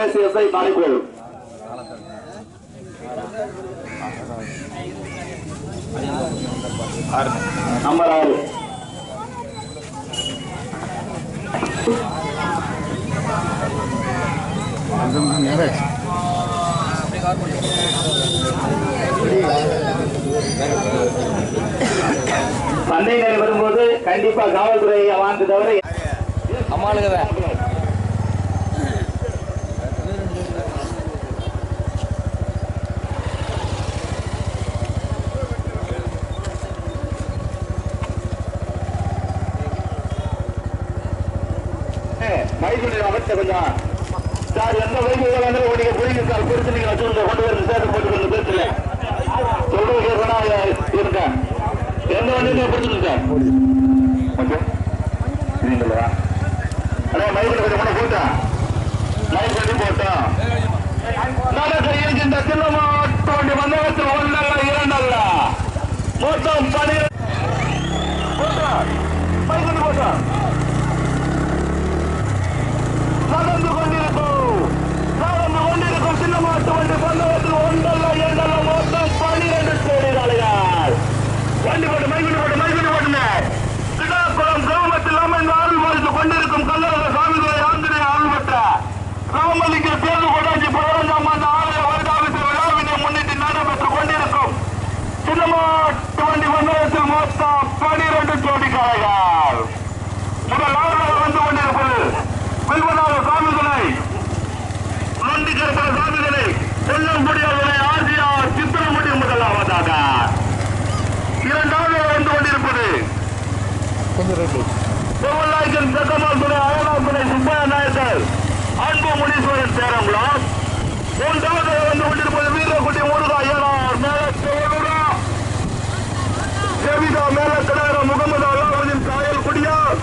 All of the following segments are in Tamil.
ரமேஷ் எஸ்ஐ தாலிக்கோள் நம்பர் ஆறு. சந்தை நிலை வரும்போது கண்டிப்பா காவல்துறையை வாங்க தவிர அம்மாளுக்குதான் கொஞ்சம் சார் எந்த வயசுல வந்து நீங்க சார் புரிஞ்சு நீங்க வச்சு கொண்டு வரணும் சார் போட்டு கொஞ்சம் பேசல சொல்றது கேட்கணும் இருக்கேன் எந்த வண்டி நீங்க பிடிச்சிருங்க சார் கொஞ்சம் இல்லைங்களா அண்ணா மைசூர் கொஞ்சம் கூட போட்டேன் மைக் பண்ணி போட்டோம் நான் கையிருக்கின்ற சின்னமாட்டு வண்டி வந்தவத்தில் ஒன்றல்ல இரண்டல்ல மொத்தம் பனிரெண்டு போட்டேன் மைக் பண்ணி போட்டேன் நடந்து கொண்டிருக்கும் நடந்து கொண்டிருக்கும் சின்ன மாட்டு வண்டி பந்தவத்தில் ஒன்றல்ல இரண்டல்ல மொத்தம் பனிரெண்டு தொழிலாளிகள் வண்டி போட்டு மைகுண்டு போட்டு மைகுண்டு போட்டுங்க சிடாக்குளம் கிராமத்தில் அமைந்து அருள் பாலித்துக் கொண்டிருக்கும் கல்லழக சாமிதுரை ஆந்திரே அருள் பெற்ற ராமலிங்க தேர்வு கொண்டாச்சி பதினஞ்சாம் ஆண்டு ஆலய வருடாபிஷேக விழாவினை முன்னிட்டு நடைபெற்றுக் கொண்டிருக்கும் சின்ன மாட்டு வண்டி பந்தவத்தில் மொத்தம் பனிரெண்டு ஜோடி காளைகள் முதலாவதாக வந்து கொண்டிருப்பது வில்வநாத சாமிகளை. நொண்டி கருப்பட சாமிகளை செல்லம் முடியாதவரை ஆசியார் சித்திரமுடி முதலாவதாக இரண்டாவது வந்து கொண்டிருப்பது கோவலாய்க்கன் பெக்கமால் துறை அயனார் துறை சுப்பையா நாயக்கர் அன்பு முனீஸ்வரன் பேரங்குளம் மூன்றாவது வந்து கொண்டிருப்பது வீரக்குட்டி முருகா ஐயனார் மேல தேவரா செவிதா மேல தலைவர் முகமது அல்லாவுதீன் காயல் குடியார்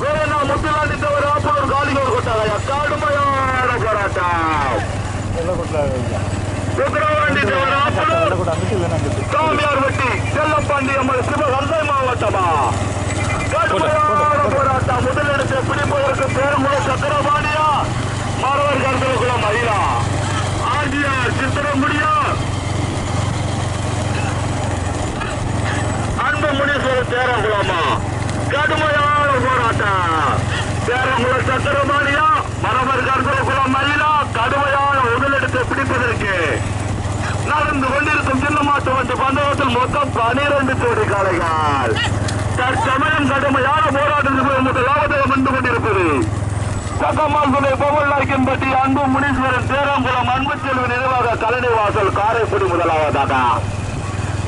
வேற என்ன முத்துலாண்டி தவிர ஆப்பூர் காலிகோர் கொட்டாங்க கடுமையான போராட்டம் சாமியார் வெட்டி செல்லப்பாண்டி அம்மன் சிவகங்கை மாவட்டமா? கடுமையான போராட்டம் முதலிடத்தை பிடிப்பதற்கு பேருமுறை சக்கரபாணியா? மாணவர் கருத்தகுளம் மகிழா ஆர்ஜிஆர் சித்திரமுடியா அன்பு முனீஸ்வரர் தேரங்குளமா? கடுமையான போராட்டம். தேரங்குள சக்கரபாணியா மரபர் கருத்தகுளம் மகிழா கடுமையான முதலிடத்தை பிடிப்பதற்கு நடந்து கொண்டிருக்கும் சின்னமாட்டம் வண்டி பந்தயத்தில் மொத்தம் பனிரெண்டு கோடி காளைகள் தற்சமயம் கடுமையான போராட்டத்துக்கு முதலாவது வந்து கொண்டிருப்பது சக்கம்மாள் துணை அன்பு முனீஸ்வரன் தேரங்குளம் அன்பு செல்வி நினைவாக கலனை வாசல் காரைக்குடி முதலாவதாக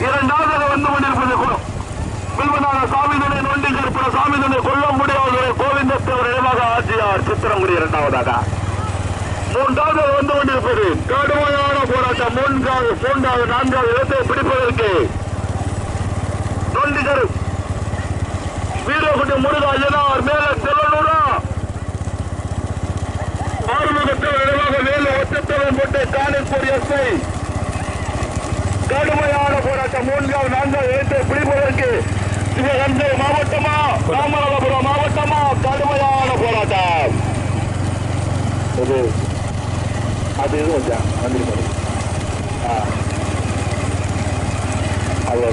இரண்டாவது வந்து கொண்டிருப்பது கு- வில்வநாத சாமிதனை நொண்டி கருப்பட சாமிதனை கொல்லம் முடியாத கோவிந்தத்தவர் இடமாக ஆட்சியார் சித்திரங்குடி இரண்டாவதாக. மூன்றாவது வந்து கொண்டிருப்பது கடுமையான போராட்டம். மூன்றாவது மூன்றாவது நான்காவது இடத்தை பிடிப்பதற்கு நொண்டிகர் வீரகுண்டி முருகா ஐயனார் மேல செல்லனூரா ஆறுமுகத்தவர் இடமாக வேலு ஒத்தத்தவன் போட்டு காணிப்பூர் எஸ்ஐ. கடுமையான போராட்டம். மூன்றாவது நான்காவது இடத்தை பிடிப்பதற்கு சிவகங்கை மாவட்டமா? ராமநாதபுரம் மாவட்டமா? கடுமையான போராட்டம். அது அது இது கொஞ்சம் வந்துருப்பாரு அவ்வளோ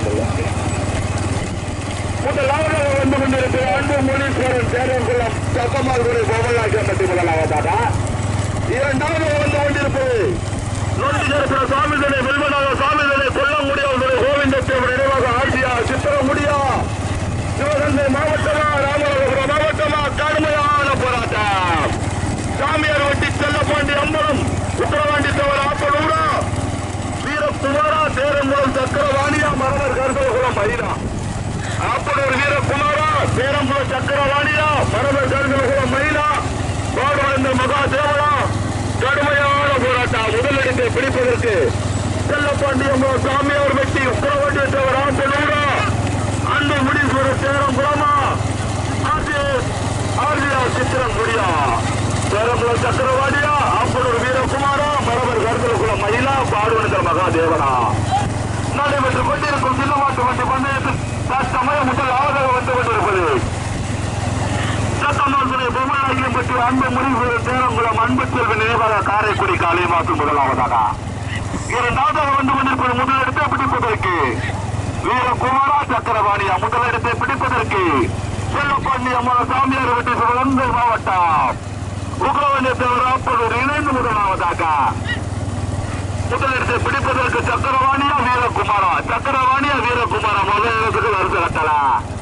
முதலாவதாக வந்து கொண்டிருக்கிற அன்பு முனீஸ்வரன் தேர்தல் சேரங்குளம் சக்கமால்குடி கோமலாக்கம்பட்டி முதலாவதாக இரண்டாவது வந்து கொண்டிருப்பது நொண்டிகரப்புற சுவாமிதனை வெல்வனாக சுவாமிதனை கொல்லமுடியாவுடைய கோவிந்தத்தேவர் நினைவாக ஆட்சியா சித்திரமுடியா சிவகங்கை மாவட்டமா ராமநாதபுரம் மாவட்டமா கடுமையான போராட்டம் சாமியார் வட்டி செல்லப்பாண்டி அம்பலம் உத்தரவாண்டி தவிர ஆப்பனூரா வீரகுமாரா சேரங்குளம் சக்கரவாணியா மரணர் கருதகுளம் மயிலா ஆப்பனூர் வீரகுமாரா சேரங்குளம் சக்கரவாணியா பரம கருதகுளம் மயிலா பாடுவந்த மகா தேவலா கடுமையான போராட்டம் முதலிடத்தை பிடிப்பதற்கு. செல்லப்பாண்டி சாமி அவர் வெட்டி உத்தரவாண்டி தவிர ஆண்டனூரா அன்பு முடிஸ்வரர் சேரங்குளமா ஆர்ஜியா சித்திரம் முடியா. சேரங்குள சக்கரவாடியா அம்பனூர் வீரகுமாரா மரபர் கருதலகுல மயிலா பாடுவனந்தர் மகாதேவனா நடைபெற்றுக் கொண்டிருக்கும் சின்னமாட்டு வண்டி பந்தயத்தில் தற்சமயம் முதல் ஆதரவு வந்து கொண்டிருப்பது. சட்டமன்ற பற்றி அன்பு முடிவு சேரங்குளம் அன்பு செல்வி நினைவாக காரைக்குடி காலை மாற்று முதலாவதாக. இரண்டாவதாக வந்து கொண்டிருப்பது முதலிடத்தை பிடிப்பதற்கு. வீரகுமாரா சக்கரவாணியா முதலிடத்தை பிடிப்பதற்கு. செல்லப்பாண்டி அம்மா சாமியார் வெட்டி சிவகங்கை மாவட்டம். உக்ரவண்டி தேவராப்பூர் இணைந்து முதலாவதாக. முதலிடத்தை பிடிப்பதற்கு சக்கரவாணியா வீரகுமாரா? சக்கரவாணியா வீரகுமாரா? முதலிடத்துக்கு வருது கட்டலாம்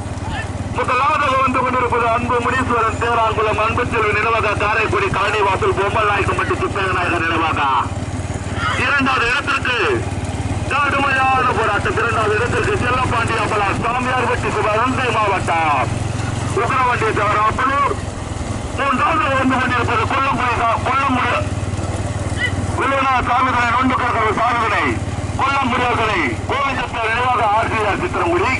முதலாவதாக வந்து கொண்டிருப்பது அன்பு முனீஸ்வரன் தேராங்குளம் அன்பு செல்வி நினைவாக காரைக்குடி கழனி வாசல் பொம்மல் நாயக்கம்பட்டி நாயகர் நினைவாக இரண்டாவது இடத்திற்கு கடுமையான போராட்டம். இரண்டாவது இடத்திற்கு செல்லப்பாண்டி அம்பலா சாமியார் வெட்டி சிவகங்கை மாவட்டம். உக்ரவண்டியை தவிர அப்பலூர். மூன்றாவது வந்து கொண்டிருப்பது கொல்லங்குடி கொல்லங்குடி. விழுவனா சாமிகளை நொண்டு கிடக்கிற சாமிகளை கொல்லங்குடியர்களை கோவிந்தத்தில் நினைவாக ஆர்சிஆர் சித்திரங்குடி.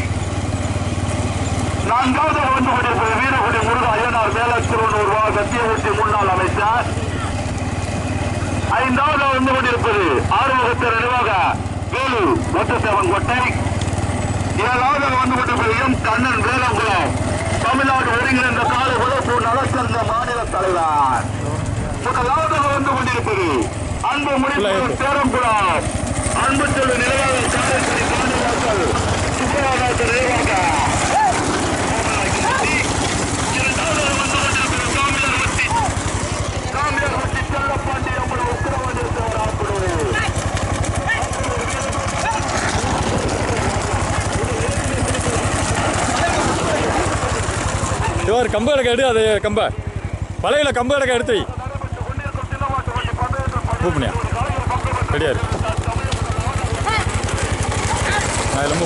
நான்காவது வந்து கொண்டிருப்பது வீரகுடி முருகா ஐயனார் மேலத்திருவனூர் வா சத்தியமூர்த்தி முன்னாள் அமைச்சர். ஐந்தாவது வந்து கொண்டிருப்பது ஆறுமுகத்தின் நிர்வாக வேலு ஒட்டத்தேவன் கோட்டை. ஏழாவது வந்து கொண்டிருப்பது எம் கண்ணன் வேலங்குளம். தமிழ்நாடு ஒருங்கிணைந்த கால உழைப்பு நலச்சந்த மாநில தலைவர். முதலாவது வந்து கொண்டிருப்பது அன்பு முடிவு பேரங்குளம் அன்பு செல்வி நிலையாக காரைக்குடி காணிவாசல் சுப்பராஜர் நினைவாக இரண்டாவதாக வந்து கொண்டிருப்பது சாமியார் வட்டி சாமியார் வட்டி செல்லப்பாண்டி அம்மன் உத்தரவாதி ஆக்கணும் கம்பு கிடக்க எடு அதே கம்ப. வலையில் கம்பு கிடக்க எடுத்து வை. கூப்பினியா ரெடியா இருக்கு நான் எல்லாம்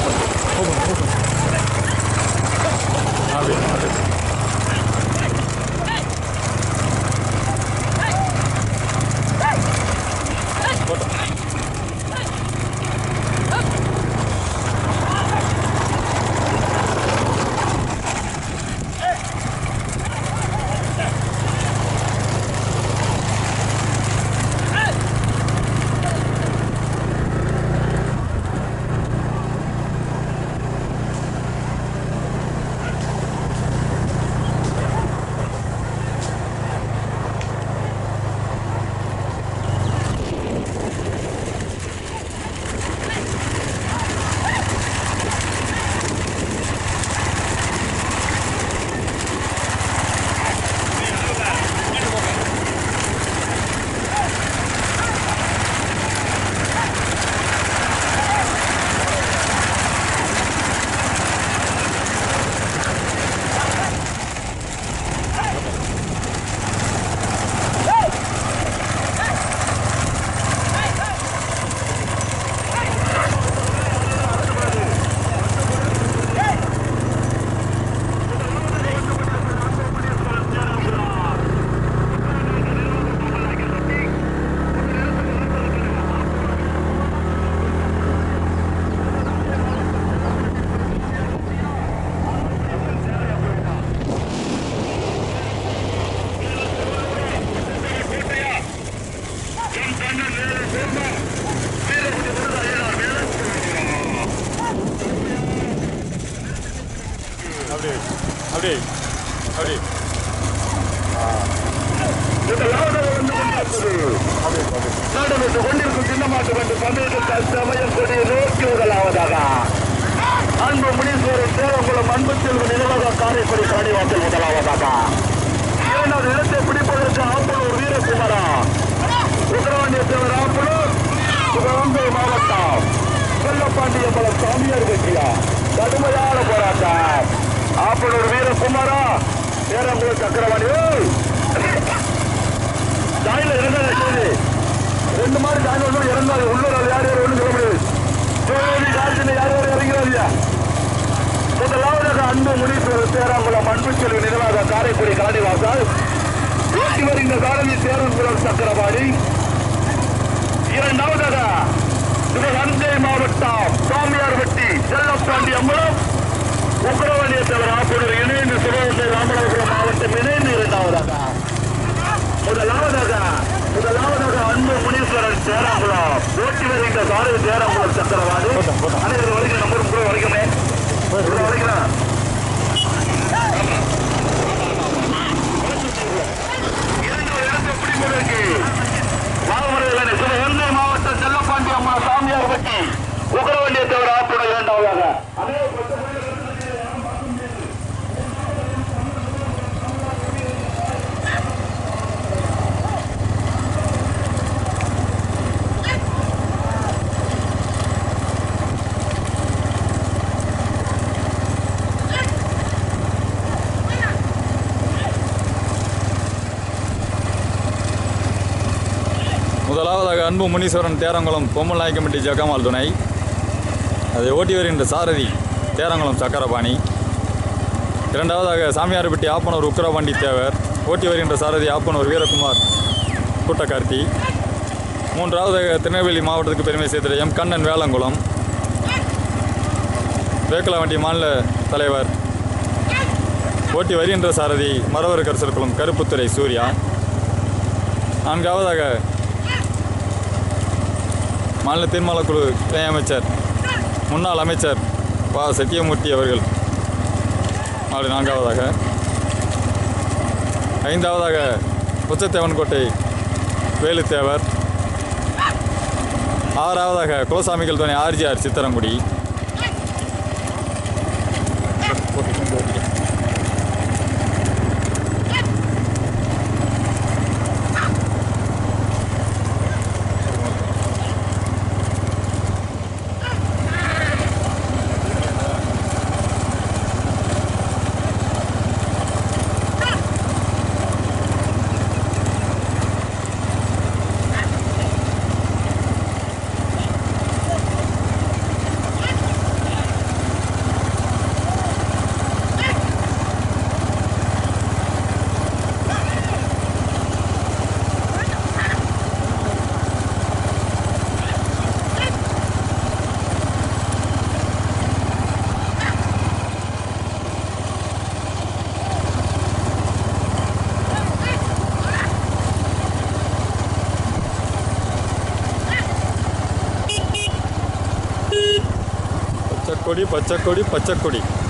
கொண்டிருக்கும் சின்னமாட்டு சமயம் கொடி நோக்கி முதலாவதாக அன்பு முனீஸ்வரர் சேவங்குளம் அன்பு செல்வ நினைவாக காரைக்குடி காணிவாசல் முதலாவதாக இரண்டாவது இடத்தை பிடிப்பதற்கு ஆம்பலூர் வீரகுமாரா. உத்தரவாண்டிய தேவர் ஆம்பலூர் சிவகங்கை மாவட்டம் செல்லப்பாண்டியம்பலம் சாமியார் வெற்றியா. கடுமையான போராட்டம். ஆப்பனூர் வீரகுமாரா சேரங்குளம் சக்கரவாணி. தாயில ஜாயில ரெண்டு மாதிரி ஜாயின் வந்து இறங்காது உள்ளூர் அது யார் யார் ஒன்றும் சொல்ல முடியாது. சோழி காலத்தில் யார் யார் இறங்கிறாதியா முதலாவதாக அன்பு முனீஸ்வரர் சேராங்குளம் அன்பு செல்வி நிர்வாக காரைக்குடி காணிவாசால் ஓட்டி வருகின்ற காரணி சேரங்குளம் சக்கரபாணி இரண்டாவதாக சிவகங்கை மாவட்டம் சாமியார்பட்டி செல்லப்பாண்டி அம்பலம் உக்கரவாணிய தலைவர் ஆசிரியர் இணைந்து சிவகங்கை ராமநாதபுரம் மாவட்டம் இணைந்து இரண்டாவதாக. முதலாவதாக முதலாவதாக அன்பு முனீஸ்வரன் சேராங்குளம் போட்டி வருகின்ற சாரதி சேராங்குளம் சக்கரவாதி. ஆனால் வரைக்கும் நம்ம கூட வரைக்குமே வரைக்கலாம் மாவட்டம் செல்லப்பாண்டி சாமியார் பட்டி உக்கரவண்டியத்தவர் ஆற்றுடன் இரண்டாவதாக அன்பு முனீஸ்வரன் தேரங்குளம் பொம்மல் கமிட்டி ஜக்கமால் துணை. அதை ஓட்டி வருகின்ற சாரதி தேரங்குளம் சக்கரபாணி. இரண்டாவதாக சாமியார்பட்டி ஆப்பனூர் உக்கிரபாண்டி தேவர். ஓட்டி வருகின்ற சாரதி ஆப்பனூர் வீரகுமார் கூட்டக்கார்த்தி. மூன்றாவதாக திருநெல்வேலி மாவட்டத்துக்கு பெருமை சேர்த்த எம். கண்ணன் வேளங்குளம். வேக்கலாவண்டி மாநில தலைவர். ஓட்டி வருகின்ற சாரதி மரவர் கரிசல்குளம் கருப்புத்துறை சூர்யா. நான்காவதாக மாநில தீர்மானக்குழு துணை அமைச்சர் முன்னாள் அமைச்சர் பா. சத்தியமூர்த்தி அவர்கள். மாடு நான்காவதாக. ஐந்தாவதாக உச்சத்தேவன்கோட்டை வேலுத்தேவர். ஆறாவதாக குலசாமிகள் துணை ஆர்ஜிஆர் சித்தரங்குடி. पचकोड़ी पचकोड़ी पचकोड़ी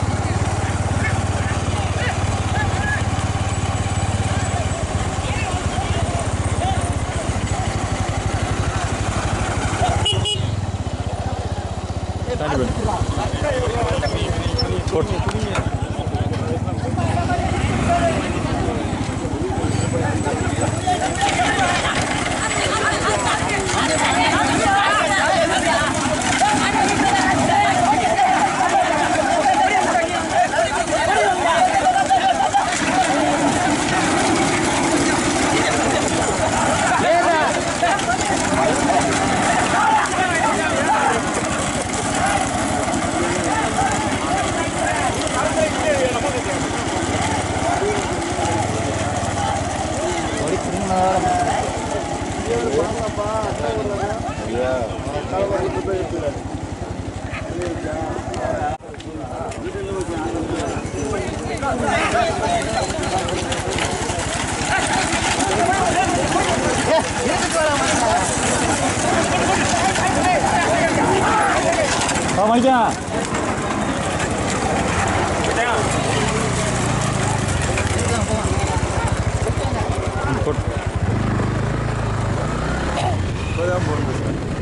Oh, my God. Good. Good. Good.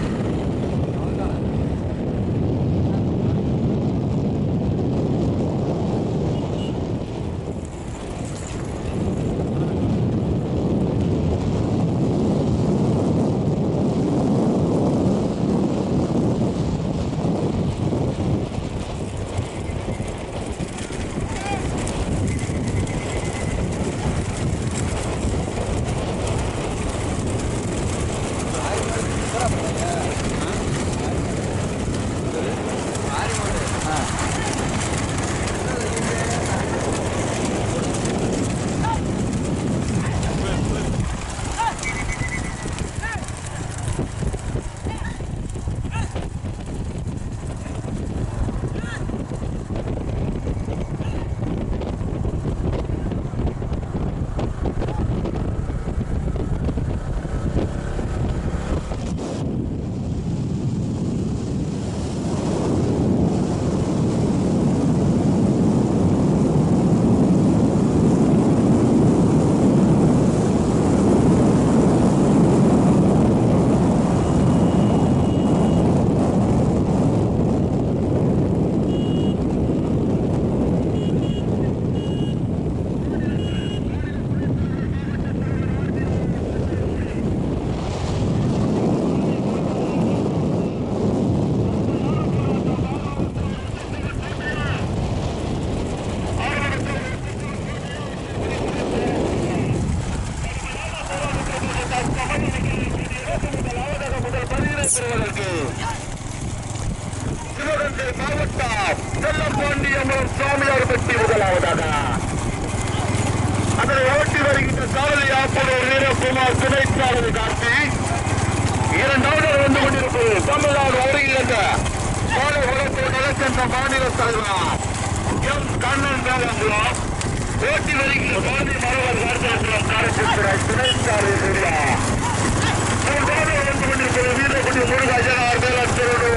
கொண்டிருப்பது வீரகுடி முருகாஜனார் வேலச்சோடு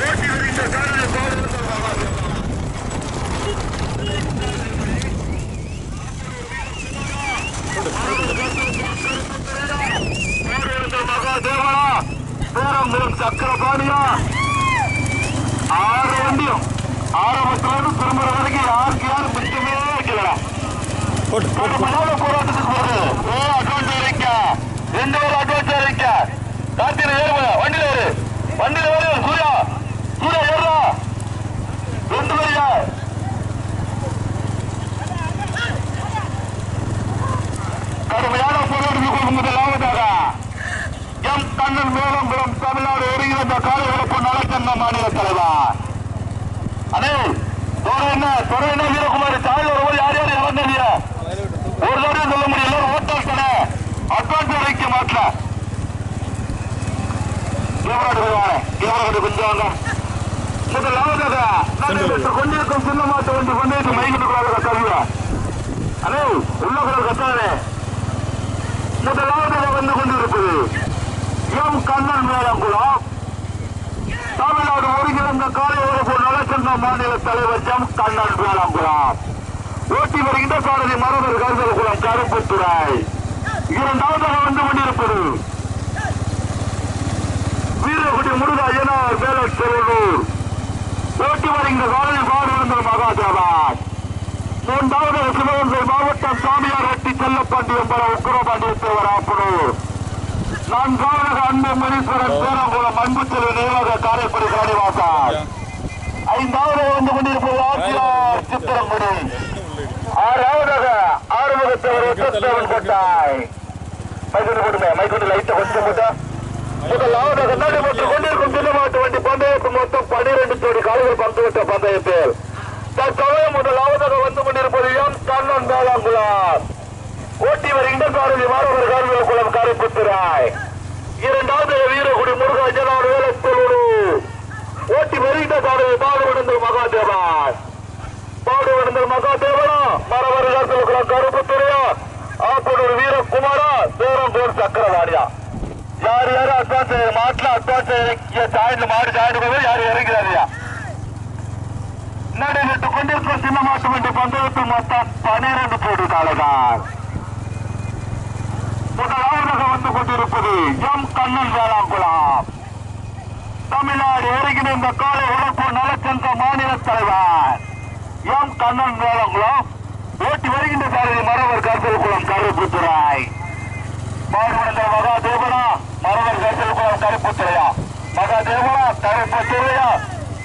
ஓட்டி வருகின்ற சக்கரபாணியா ஆறு வண்டியும் ஆரம்பத்திலிருந்து திரும்புற வரைக்கும் யாருக்கு யாரும் மிச்சமே வைக்கல போராட்டத்துக்கு ஓ அட்வான்ஸ் அட்வான்ஸ் கார்த்திகை ஏறுவ வண்டியில ஏறு. வண்டியில ஏறு. சூர்யா. சூர்யா ஏறுறா ரெண்டு பேரியா கடுமையான போராட்டத்துக்கு முதலாவதாக எம் கண்ணன் மேலம்புரம் தமிழ்நாடு ஒருங்கிணைந்த காலவரப்பு நலச்சங்க மாநில தலைவர். அண்ணே துறை என்ன? துறை என்ன வீரகுமார்? சாயல் வரும்போது யார் யார் இறந்தீங்க ஒரு தடவை சொல்ல முடியல. ஓட்டால் அட்வான்ஸ் வைக்க மாட்டல கொண்டிருக்கும் சின்ன மாட்டு வண்டி கொண்டு மைக்கிட்டுக்குள்ளாக கத்தாங்க அண்ணே உள்ள கூட கத்தாதே முதலாவதாக வந்து கொண்டிருப்பது எம் கண்ணன் மேலங்குளம் தமிழ்நாடு ஒருங்கிணைந்த காலை உறவு நலச்சங்க மாநில தலைவர் எம் கண்ணன் மேலங்குளம் ஓட்டி வருகின்ற சாரதி மரபர் கருதல்குளம் கருப்புத்துறை இரண்டாவதாக வந்து கொண்டிருப்பது வீரகுடி முருகா ஐயனார் வேலச்செல்வனூர் ஓட்டி வருகின்ற காலையில் பாடுவந்தர் மகாதேவன் மூன்றாவது சிவகங்கை மாவட்டம் சாமியார் வெட்டி செல்லப்பாண்டியம் பெற உக்கரபாண்டியத்தேவர் ஆப்பனூர். நான்காவதாக அன்பு மணீஸ்வரன் பேரங்குளம் மண்புத்திலே நேராக காரைக்குடி காணிவாசன் ஐந்தாவது வந்து கொண்டிருப்பது ஆட்சியார் சித்திரங்குடி. ஆறாவதாக ஆறுமுகத்தவர் ஒட்டத்தேவன் கொட்டாய். மைக்கொண்டு போட்டுமே மைக்கொண்டு லைட்டை கொஞ்சம் போட்டா. முதலாவதாக நடைபெற்று கொண்டிருக்கும் சின்னமாட்டு வண்டி பந்தயத்து மொத்தம் பனிரெண்டு கோடி கால்கள் பந்துவிட்ட பெற்ற பந்தயத்தில். தற்சமயம் முதலாவதாக வந்து கொண்டிருப்பது எம் கண்ணன் வேளாங்குளம். ஓட்டி வருகின்ற காரணி மாணவர் கார்மிக குளம் காரைப்புத்துராய். இரண்டாவது வீரகுடி முருகாஜனார் வேலத்தொழு ஓட்டி வருகின்ற சாரதி பாடுவடந்தல் மகாதேவன். பாடுவடந்தல் மகாதேவனா மரவர் கார்மிக குளம் கருப்புத்துறையா ஆப்பனூர் வீரகுமாரா சேரம்பூர் சக்கரவாணியா யார் யாரு அட்வான்ஸ் மாட்டில் அட்வான்ஸ் ஜாயின் மாடு ஜாயின் போது யார் இறங்கிறாரியா நடைபெற்றுக் கொண்டிருக்கும் சின்ன மாட்டு வண்டி பந்தயத்தில் மொத்தம் பனிரெண்டு கோடி காலதான் முதலாவதாக வந்து கொண்டிருப்பது எம் கண்ணன் வேளாங்குளம் தமிழ்நாடு ஒருங்கிணைந்த காலை உழைப்பு நலச்சங்க மாநில தலைவர் எம் கண்ணன் வேளாங்குளம் ஓட்டி வருகின்ற சாரதி மரவர் கருத்தல் குளம் கருப்புத்துறை. பாடுபடுத்த மகாதேவனா மரவர் கருத்தல் குளம் கருப்புத்துறையா மகாதேவனா கருப்புத்துறையா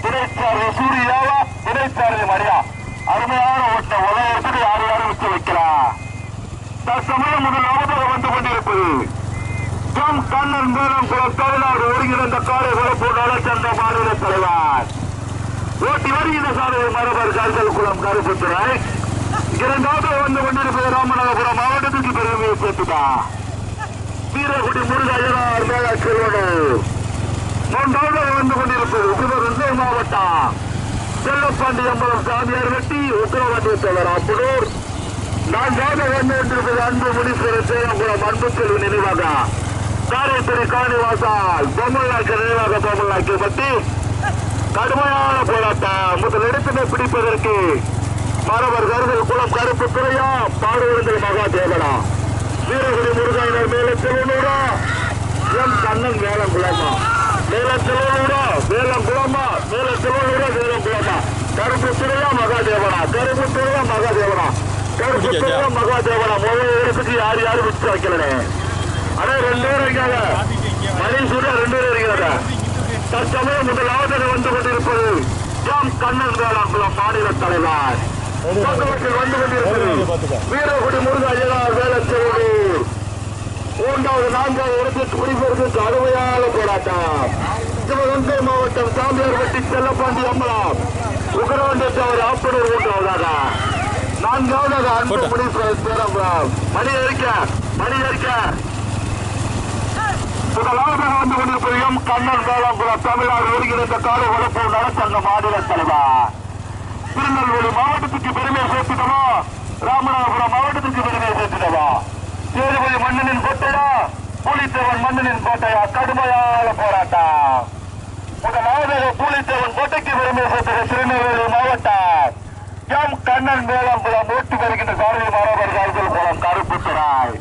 துணைச்சாரதி சூரியாவா துணைச்சாரதி மரியா. அருமையான ஓட்ட உலகத்துக்கு யார் யாரும் வச்சு வைக்கலாம். தற்சமயம் முதலாவதாக வந்து கொண்டிருப்பது. எம் கண்ணன் மேலும் குளம் தமிழ்நாடு ஒருங்கிணைந்த காலை வளர்ப்பு நலச்சந்த மாநில தலைவர். ஓட்டி வருகின்ற சாலை மரபர் கருத்தல் குளம் கருப்புத்துறை. இரண்டாவது வந்து கொண்டிருப்பது ராமநாதபுரம் மாவட்டத்துக்கு பெருமையை சேர்த்துட்டா வீரகுடி முருகையனார் மேல செல்வனூர் மூன்றாவது வந்து கொண்டிருப்பது சிவகங்கை மாவட்டம். செல்லப்பாண்டி அம்பலம் சாமியார் வெட்டி உத்தரவாண்டிய தலைவர் அப்பனூர் நான்காவது வந்து கொண்டிருப்பது அன்பு முனீஸ்வரர் சேரங்குளம் அன்பு செல்வி நினைவாக. காரைத்துறை காணிவாசால் பொம்மல்லாக்கு நினைவாக பொம்மல்லாக்கி பற்றி கடுமையான போராட்டம். முதல் முதலிடத்தினை பிடிப்பதற்கு மாணவர் கருதல் குளம் கருப்பு துறையா பாடுவர்கள் மகா தேவனா. வீரகுடி முருகாயின எம் கண்ணன் வேலம் குளமா மேல செல்வனூரா வேலம் குளமா மேல செல்வனூரா வேலம் குளமா கருப்பு துறையா மகாதேவனா. கருப்பு துறையா மகாதேவனா. கருப்பு துறையா மகாதேவனா. முதல் இடத்துக்கு யார் யாரும் விட்டு வைக்கலனே? ஆனா ரெண்டு பேரும் இருக்காங்க. மணி சூர்யா ரெண்டு பேரும் இருக்கிறாங்க தற்சமயம் முதலாவதாக வந்து கொண்டிருப்பது எம் கண்ணன் வேளாங்குளம் மாநில தலைவர். வந்து கொண்டிருப்பது வீரகுடி முருகா ஐயனார் வேலச்செல்வூர் மூன்றாவது மூன்றாவது நான்காவது இடத்திற்கு பிடிப்பதற்கு கடுமையான போராட்டம். சிவகங்கை மாவட்டம் சாமியார்பட்டி செல்லப்பாண்டி அம்பலம் உகரவண்டத்தை அவர் ஆப்பனர் மூன்றாவதாக. நான்காவதாக அன்பு போட்டா. முனீஸ்வரர் பேரம்பலம் மணி அறிக்க மணி அறிக்க முதலாவதாக வந்து கொண்டிருப்பதையும் கண்ணன் வேளாங்குளம் தமிழ்நாடு ஒருங்கிணைந்த காடு வளர்ப்பு நலச்சங்க மாநில தலைவர். திருநெல்வேலி மாவட்டத்துக்கு பெருமை சேர்த்துட்டவா ராமநாதபுரம் மாவட்டத்துக்கு பெருமை சேர்த்துட்டவா சேதுபதி மன்னனின் கோட்டையா? பூலித்தேவன் மன்னனின் கோட்டையா? கடுமையான போராட்டம். முதலாவதாக புலித்தேவன் கோட்டைக்கு பெருமை சேர்த்தது திருநெல்வேலி மாவட்டம். எம் கண்ணன் வேளாங்குளம் ஓட்டு வருகின்ற சாரதி மாணவர் கால்கள் கருப்பு கருப்புத்துறாய்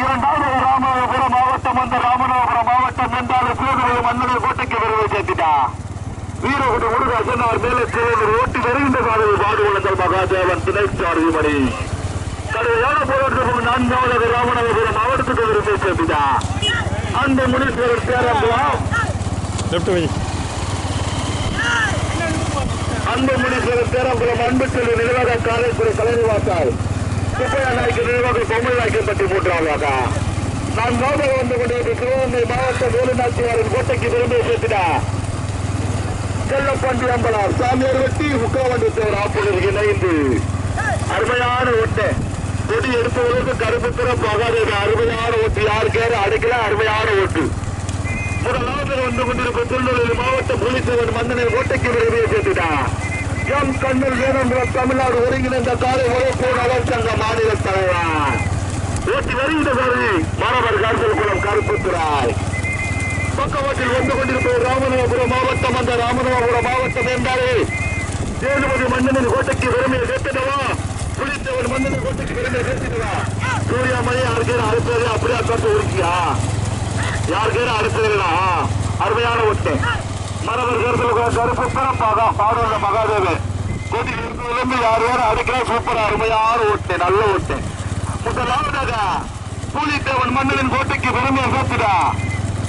இரண்டாவது ராமநாதபுரம் மாவட்டம் அந்த ராமநாதபுரம் மாவட்டம் என்றால் சேதுபதி மன்னனின் கோட்டைக்கு பெருமை சேர்த்துட்டா வீரகுடி முருகாசன் அவர் மேலே சிவன் ஓட்டி வருகின்ற காலையில் பாடுவளங்கள் மகாதேவன் துணை மணி கடுமையான போராட்டத்துக்கு நான்காவது ராமநாதபுரம் மாவட்டத்துக்கு விரும்பி சேர்த்துட்டா அந்த முனீஸ்வரர் பேரம்பலம் அந்த முனீஸ்வரர் பேரம்பலம் அன்பு செல்வி நிர்வாக காரைக்குடி கலைநிவாசால் சுப்பையா நாய்க்கு நிர்வாக பொம்மை நாய்க்கப்பட்டி மூன்றாவதாக நான்காவது வந்து கொண்டிருக்கிற சிவகங்கை வேலுநாச்சியாரின் கோட்டைக்கு விரும்பி சேர்த்துட்டா செல்லப்பாண்டி அம்பலம் சாமியார் வெட்டி முக்காவண்டி தேவர் ஆப்புகளுக்கு இணைந்து அருமையான ஓட்டு. கொடி எடுப்பவர்களுக்கு கருப்புத்திர பகாதேவ அருமையான ஓட்டு. யாருக்கேற அடைக்கல அருமையான ஓட்டு. முதலாவது வந்து கொண்டிருக்கும் திருநெல்வேலி மாவட்ட புலித்தேவன் மன்னனை ஓட்டைக்கு விரைவில் சேர்த்துட்டா எம் கண்ணில் வேணும் தமிழ்நாடு ஒருங்கிணைந்த காலை உழைப்பு போனவர் சங்க மாநில தலைவர். ஓட்டி வருகின்ற சாரதி மாணவர் கார்சல் குளம் கருப்புத்துறாய் பக்கவாட்டில் வந்து கொண்டிருப்பது ராமநாதபுரம் மாவட்டம். அந்த ராமநாதபுரம் மாவட்டம் என்றாலே சேதுபதி மன்னனின் கோட்டைக்கு பெருமையை சேர்த்துட்டவா புலித்தேவன் மன்னனின் கோட்டைக்கு பெருமையை சேர்த்துட்டவா சூர்யா மணி யாருக்கே அக்காட்டு உருக்கியா யாருக்கே அறுப்பதுடா அருமையான ஒட்டு மரவர் கருத்தில் கருப்பு பிறப்பாக பாடுற மகாதேவன். கோட்டி இருந்து யார் யாரும் அடிக்கிற சூப்பர் அருமையான ஒட்டு நல்ல ஒட்டு முதலாவதாக பூலித்தேவன் மன்னனின் கோட்டைக்கு பெருமையை சேர்த்துடா.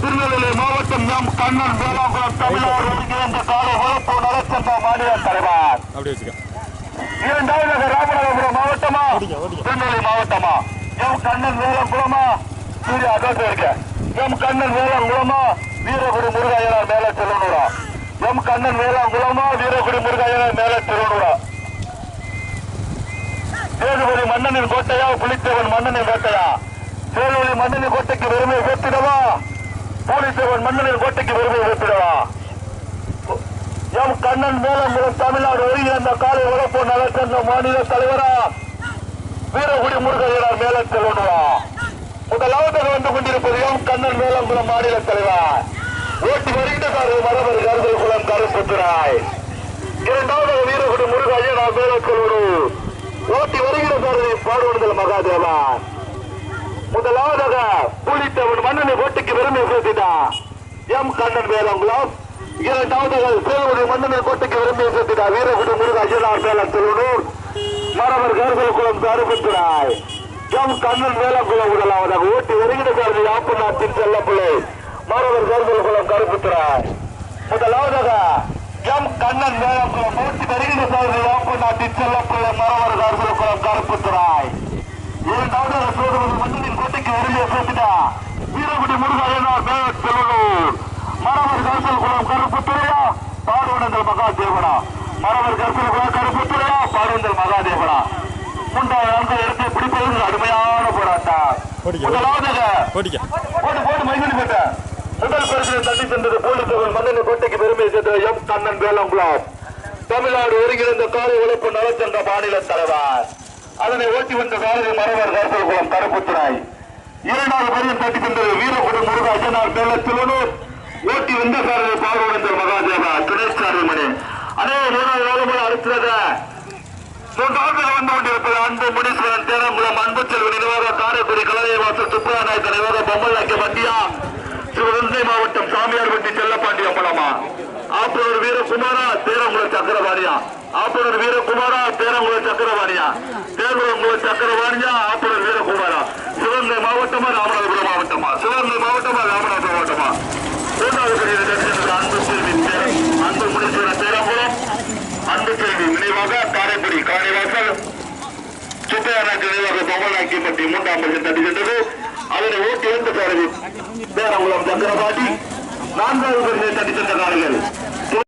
திருநெல்வேலி மாவட்டம் எம் கண்ணன் வேளாங்குளம் தமிழ்நாடு ஒருங்கிணைந்த காலை உழைப்பு நலச்சந்த மாநில தலைவர். இரண்டாவதாக ராமநாதபுரம் மாவட்டமா. திருநெல்வேலி மாவட்டமா? எம் கண்ணன் வேளாங்குளமா சூரிய அட்ரஸ் இருக்க. எம் கண்ணன் வேளாங்குளமா வீரகுடி முருகாயனார் மேல திருநூறா. எம் கண்ணன் வேளாங்குளமா வீரகுடி முருகாயனார் மேல திருநூறா. சேதுபதி மன்னனின் கோட்டையா? புலித்தேவன் மன்னனின் கோட்டையா? சேதுபதி மன்னனின் கோட்டைக்கு பெருமை சேர்த்திடவா புலித்தேவன் மன்னனின் கோட்டைக்கு பெருமை சேர்த்திடவா எம் கண்ணன் மேலங்குளம் தமிழ்நாடு ஒருங்கிணைந்த காலை உழப்பு நலச்சங்க மாநில தலைவரா? வீரகுடி முருகையனார் மேல செல்வனுவா முதலாவதாக வந்து கொண்டிருப்பது எம். கண்ணன் மேலங்குளம் மாநில தலைவர். ஓட்டி வருகின்ற மரபர் கருதல் குளம் கருப்புத்துறாய் இரண்டாவது வீரகுடி முருகையனார் மேல ஓட்டி வருகிற சாரதி பாடுவடுதல் மகாதேவன். முதலாவதாக புலித்தவன் மன்னனை ஓட்டுக்கு பெருமை சேர்த்திட்டான் எம். கண்ணன் வேலங்குளம் இரண்டாவது சேலமுடி மன்னனை கோட்டைக்கு விரும்பி சேர்த்திட்டார். வீரகுடி முருக அஜயனார் மேலம் மரவர் கருதல் குளம் கருப்புத்துறாய் எம் கண்ணன் வேலங்குளம் முதலாவதாக ஓட்டி வருகிற சாரதி ஆப்பு நாட்டின் செல்லப்பிள்ளை. மாணவர் தேர்தல் குளம் கருப்புத்துறாய் முதலாவதாக எம் கண்ணன் வேலங்குளம் ஓட்டி வருகிற சாரதி ஆப்பு நாட்டின் செல்லப்பிள்ளை மாணவர் தேர்தல் குளம் கருப்புத்துறாய் இரண்டாவது சோதரர் மன்னனின் கோட்டைக்கு வருகிற சேர்த்துட்டா வீரகுடி முருகாயனார் மேல் செல்லூர். மாணவர் தேர்தல் குளம் கருப்புத்துறையா பாடுவனங்கள் மகாதேவனா. மாணவர் தேர்தல் குளம் கருப்புத்துறையா பாடுவந்தல் மகாதேவனா. மூன்றாவது இடத்தை பிடிப்பது அருமையான போராட்டம். போட்டு போட்டு போட்ட. முதல் பரிசு தட்டி சென்றது போலீஸ் மன்னனின் கோட்டைக்கு பெருமை சேர்த்த எம். கண்ணன் வேலங்குளம். தமிழ்நாடு ஒருங்கிணைந்த காலை உழைப்பு நலச்சங்க மாநில தலைவர். அதனை ஓட்டி வந்த சாரதி மரவர் கருப்பல் குளம் கருப்புத்துறாய் இரண்டாவது பரிசு தட்டி சென்றது வீரகுடி முருக அஜனார் மேல செல்வனூர் ஓட்டி வந்த சாரதி பார்வனந்தர் மகாதேவா துணேஷ் சாரதிமணி அதே மூணாவது வேலை அடுத்தத மூன்றாவது வந்து கொண்டிருப்பது அன்பு முனீஸ்வரன் தேனங்குளம் அன்பு செல்வ நிர்வாக காரைக்குடி கலவை வாசல் சுப்பையா நாயக்க நிர்வாக பொம்மல் நாய்க்க மத்தியா சிவகங்கை மாவட்டம் சாமியார்பட்டி செல்லப்பாண்டிய படமா ஆப்பூர் வீரகுமாரா தேரங்குளம் சக்கரவாணியா. ஆப்பூர் வீரகுமாரா தேரங்குளம் சக்கரவாணியா. தேரங்குளம் சக்கரவாணியா ஆப்பூர் வீரகுமாரா. சிவகங்கை மாவட்டமா ராமநாதபுரம் மாவட்டமா? சிவகங்கை மாவட்டமா ராமநாதபுரம் மாவட்டமா? மூன்றாவது அன்பு செல்வி அன்பு முனீஸ்வரன் செல்வி காரைக்குடி காரைவாசல் சுப்பையானாக்கு நினைவாக பொம்மலாக்கி பற்றி மூன்றாம் பரிசு தட்டி சென்றது அதனை ஓட்டி எழுந்து பேரவி பேரங்குளம் சக்கரபாட்டி நான்காவது பரிசை தட்டி சென்ற காலைகள்